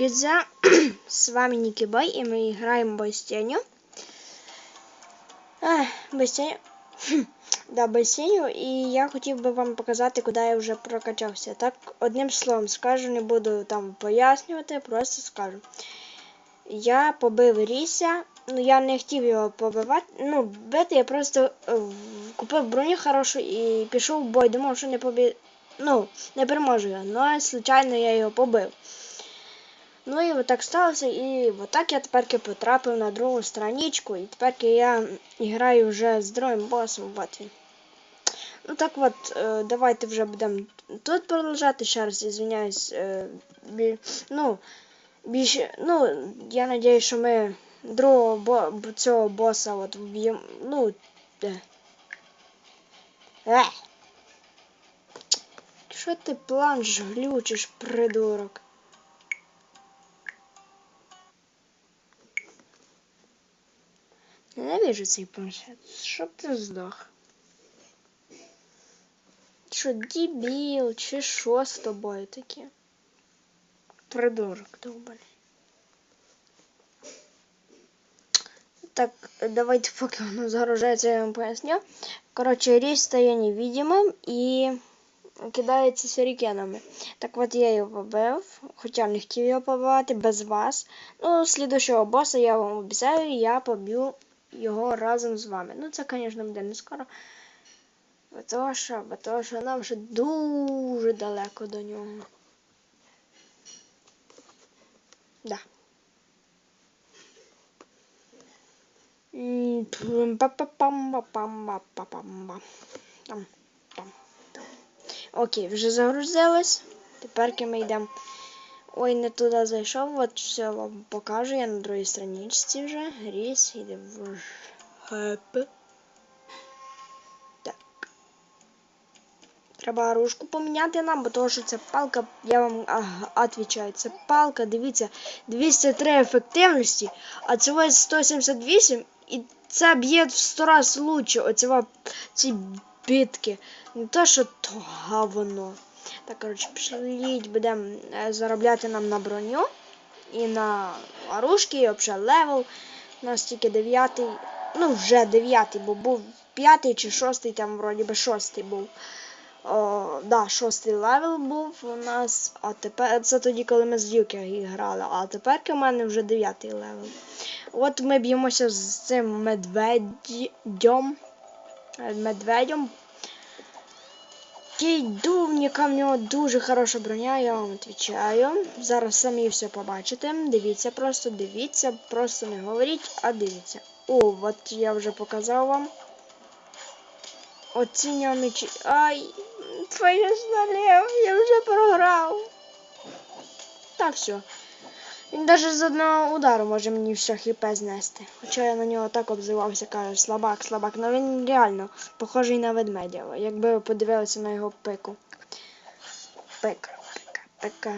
Гідзя, з вами Нікібай, і ми граємо Бастеню. Ех, Бастеню. Хм, Да, Бастеню, і я хотів би вам показати, куди я вже прокачався. Так, одним словом скажу, не буду там пояснювати, просто скажу. Я побив Ріся, ну я не хотів його побивати, ну, бити, я просто е, купив броню хорошу і пішов в бой, думав, що не побі... Ну, не переможу його, але случайно я його побив. Ну і от так сталося, і от так я тепер потрапив на другу страничку, і тепер я граю вже з другим босом в батві. Ну так от, е, давайте вже будемо тут продовжати. Ще раз ізвиняюсь. Е, ну, більше, ну, я надіюсь, що ми другого бо, цього боса от вб'ємо. Ну? Е! Що ти планш глючиш, придурок? Ненавижу цей планшет. Щоб ти здох. Що, дебіл, чи що з тобою таке? Придурок довбаний. Так, давайте поки воно загружається, я вам поясню. Коротше, річ стає невидимим і кидається сюрикенами. Так от я його побив, хоча не хотів його побивати без вас. Ну, слідущого боса я вам обіцяю, я поб'ю його разом з вами. Ну, це, звісно, буде не скоро. Бо що, бо що нам ще дуже далеко до нього. Да. Там, там, там. Окей, вже загрузилось. Тепер ми йдемо. Ой, не туди зайшов, от все вам покажу. Я на другій страничці вже. Ріс, йде в хеп. Так. Треба оружку поміняти нам, бо того, що це палка, я вам ага, відповідаю, це палка, дивіться, 203 ефективності, а це ось 178, і це б'є в 100 раз лучше, оці, ці бітки. Не то, що то говно. Так, коротше, пішліть, будемо е, заробляти нам на броню і на оружки, і взагалі левел. У нас тільки дев'ятий, ну вже дев'ятий, бо був п'ятий чи шостий, там вроді би шостий був. О, да, шостий левел був у нас, а тепер це тоді, коли ми з Юкі грали, а тепер у мене вже дев'ятий левел. От ми б'ємося з цим медведем. е, Медведем. Який дувніка, в нього дуже хороша броня, я вам відповідаю. Зараз самі все побачите. Дивіться, просто дивіться, просто не говоріть, а дивіться. О, от я вже показав вам. Оцінював мечі. Ай, твоє налів, я вже програв. Так все. Він навіть з одного удару може мені все хп знести. Хоча я на нього так обзивався, каже, слабак, слабак. Ну він реально похожий на ведмедя. Якби ви подивилися на його пику. Пика, пика, пика.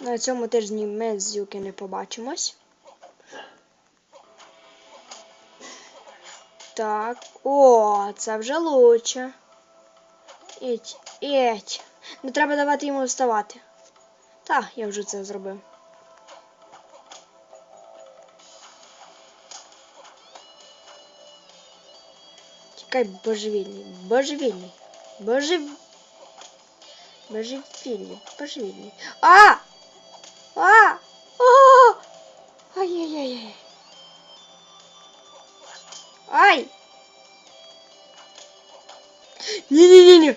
На цьому тижні ми з Юки не побачимось. Так, о, це вже лучше. Іть, іть. Не треба давати йому вставати. Так, я вже це зробив. Чекай, божевільний, божевільний, божев... Божевільний, божевільний. А! А! О! Ай-яй-яй-яй. Ай! Ні-ні-ні-ні!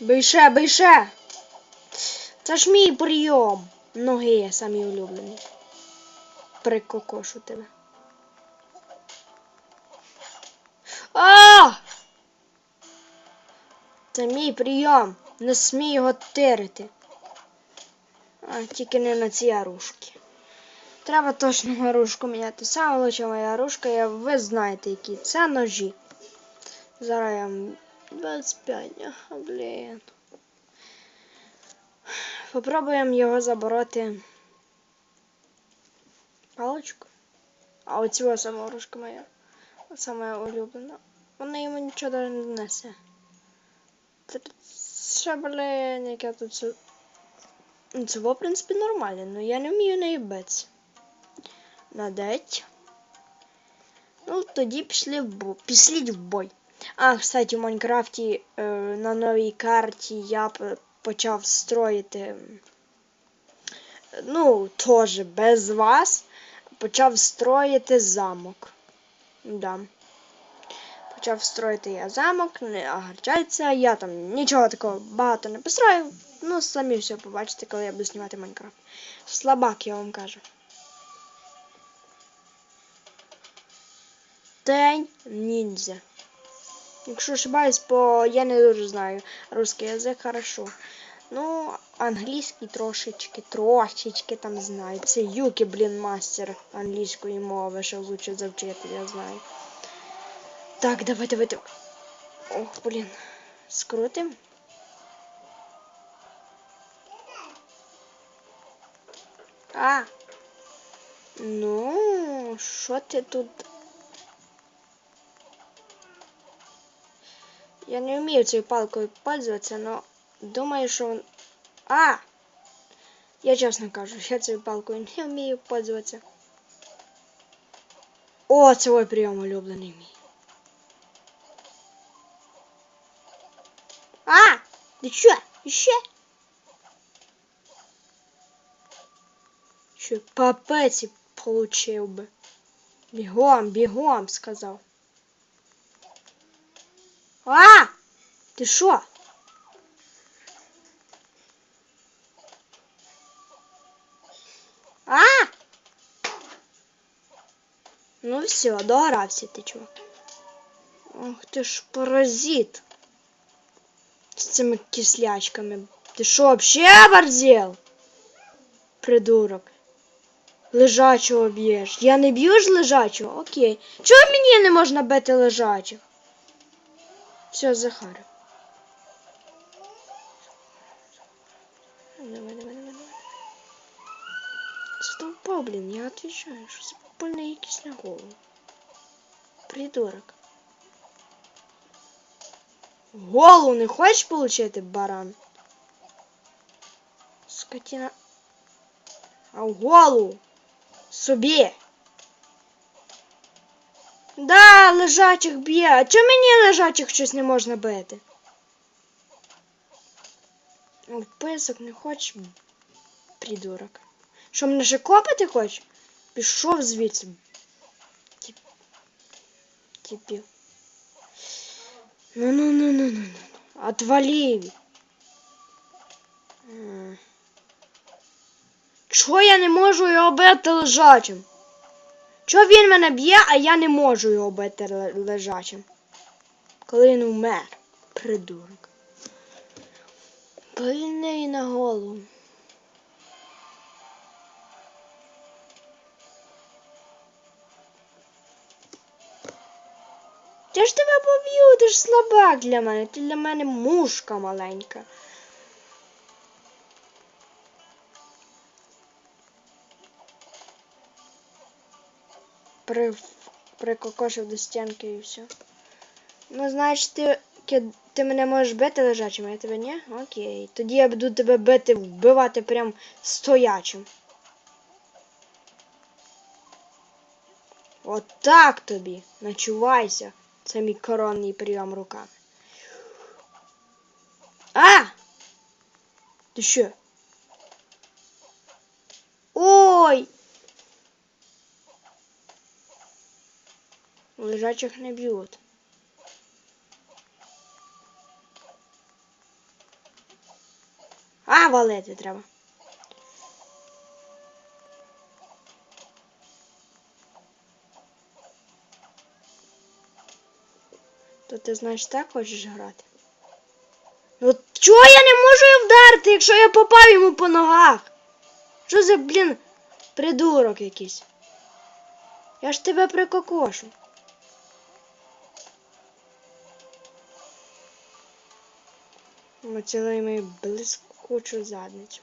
Бийше, бийше! Це ж мій прийом. Ноги самі улюблені. Прикокошу тебе. А! Це мій прийом. Не смій його тирити. А тільки не на ці оружки. Треба точно оружку міняти. Саме лучша моя оружка, я, ви знаєте які. Це ножі. Зараз я вам 25. Ага, блін. Попробуємо його забороти паличку. А оцього сама оружка моя. Моя улюблена. Вона йому нічого не несе. Це, блін, як я тут. сю- Ну, Це, в принципі, нормально, але я не вмію неї битися. Надеть. Ну, тоді пішли в бой. Післіть в бой. А, кстати, в Майнкрафті е, на новій карті я почав строїти. Ну, теж без вас. Почав строїти замок. Да. Почав строїти я замок, не огорчайтеся, я там нічого такого багато не построю. Ну, самі все побачите, коли я буду знімати Майнкрафт. Слабак, я вам кажу. День ніндзя. Якщо ошибаюсь, бо я не дуже знаю русский язик хорошо. Ну, англійський трошечки, трошечки там знаю. Це Юкі, блін, мастер англійської мови, що лучше завчити, я знаю. Так, давай, давай, давай. Ох, блін. Скрутим. А. Ну, що ти тут? Я не вмію цією палкою пользуватися, но думаю, що он... А! Я чесно кажу, я цією палкою не вмію пользуватися. О, це мой прийом улюблений мій. А! Ти що? Іще? Що, папець получив би. Бігом, бігом, сказав. А! Ти що? А! Ну все, догрався ти чувак. Ох ти ж паразит. З цими кислячками. Ти що, вообще оборзел? Придурок. Лежачого б'єш. Я не б'ю ж лежачого? Окей. Чого мені не можна бити лежачих? Все, Захар. Давай, давай, давай, давай. Стопа, блин, я отвечаю, что за якийсь на голову. Придурок. Голову не хочеш получити, баран? Скотина. А голову. Собі. Да, лежачих б'є. А чому мені лежачих щось не можна бити? Писок не хочеш, придурок. Що мене ще копати хочеш? Пішов звідси. Тіп. Тіпів. Ну ну ну ну ну ну. Отвали. Чого я не можу його бити лежачим? Чого він мене б'є, а я не можу його бити лежачим? Коли він вмер, придурок. Пильний на голову. Я ж тебе поб'ю, ти ж слабак для мене, ти для мене мушка маленька. При, прикокошив до стінки і все. Ну, значить, ти, ти мене можеш бити лежачим, а я тебе ні? Окей. Тоді я буду тебе бити, вбивати прям стоячим. От так тобі. Начувайся. Це мій коронний прийом руками. А! Ти що? Ой! Лежачих не б'ють. А, валити треба. То ти знаєш так хочеш грати? Ну чого я не можу вдарити, якщо я попав йому по ногах? Що за, блін, придурок якийсь? Я ж тебе прикокошу. Поцілуй мою блискучу задницю.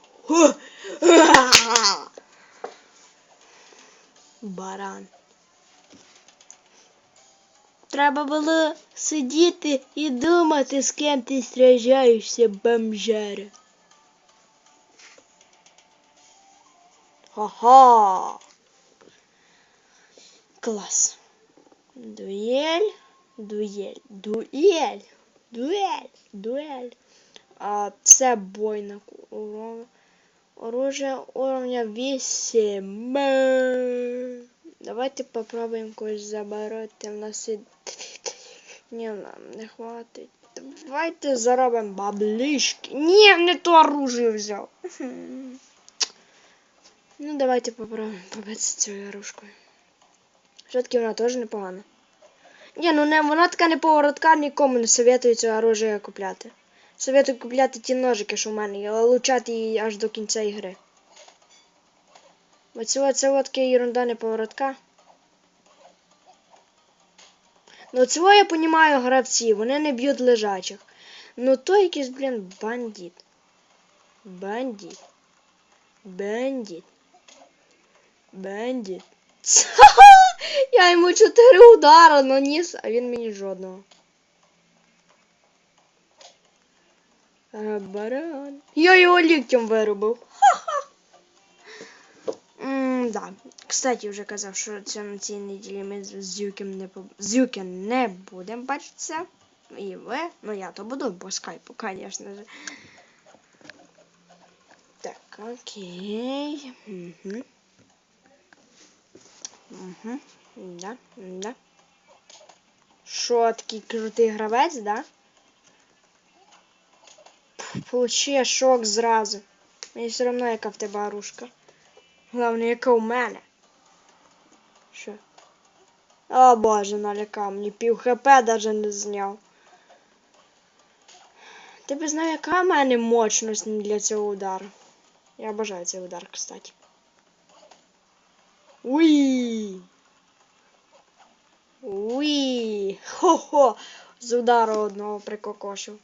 Баран. Треба було сидіти і думати, з ким ти сражаєшся, бомжара. Ха-ха. Клас. Дуель. Дуель. Дуель. Дуель. Дуель. А це бойна урон. Оружие уровня 8. Давайте попробуємо когось забороти. У нас і... Ні, нам не хватить. Давайте заробимо баблишки. Ні, не то оружие взяв. Ну, давайте попробуємо побитися цією оружкою. Все-таки вона теж непогана. Ні, ну не, вона така неповоротка, нікому не советую це оружие купляти. Советую купляти ті ножики, що в мене, є, але лучати її аж до кінця ігри. Бо це, от ерунда неповоротка. Ну цього я понімаю гравці, вони не б'ють лежачих. Ну то якийсь, блін, бандит. Бандит. Бандит. Бандит. Я йому чотири удара наніс, а він мені жодного. Баран. Я його ліктем вирубив. Ха-ха. Да. Кстати, вже казав, що це на цій неділі ми з Юкем не з Юкем не будемо бачитися. І ви, ну я то буду по скайпу, звісно же. Так, окей. Угу. Угу. Да, да. Що, такий крутий гравець, да? Получи шок зразу. Мені все одно, яка в тебе оружка. Головне, яка у мене. Що? О боже, налякав, мені пів хп даже не зняв. Ти б знав, яка в мене мощність для цього удару. Я обожаю цей удар, кстати. Уї! Уї! Хо-хо! З удару одного прикокошив.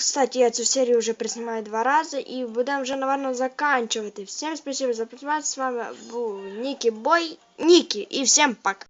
Кстати, я цю серию уже приснимаю два раза и будем уже, наверное, заканчивати. Всем спасибо за просмотр. С вами был Ники Бой. Ники. И всем пока.